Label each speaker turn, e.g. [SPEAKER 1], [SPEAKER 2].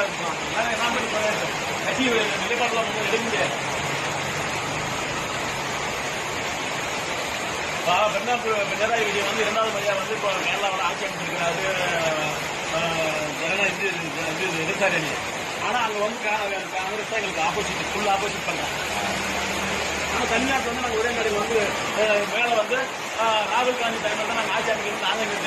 [SPEAKER 1] இருக்கலாம் வேற என்ன பண்ண கட்சி நிலைப்பாடுலாம் எடுக்க பினராயி விஜயன் வந்து இரண்டாவது முறையாக வந்து இப்போ கேரளாவோட ஆட்சி அமைச்சிருக்கிறாரு ஜனநாயக இது இடதுசாரி அணி ஆனால் அங்கே வந்து காங்கிரஸ் தான் எங்களுக்கு ஆப்போசிட் ஃபுல் ஆப்போசிட் பண்ணுறாங்க ஆனால் தமிழ்நாட்டில் வந்து நாங்கள் ஒரே நாடு வந்து மேலே வந்து ராகுல் காந்தி தலைமையில் தான் நாங்கள் ஆட்சி அமைக்கிறது நாங்கள்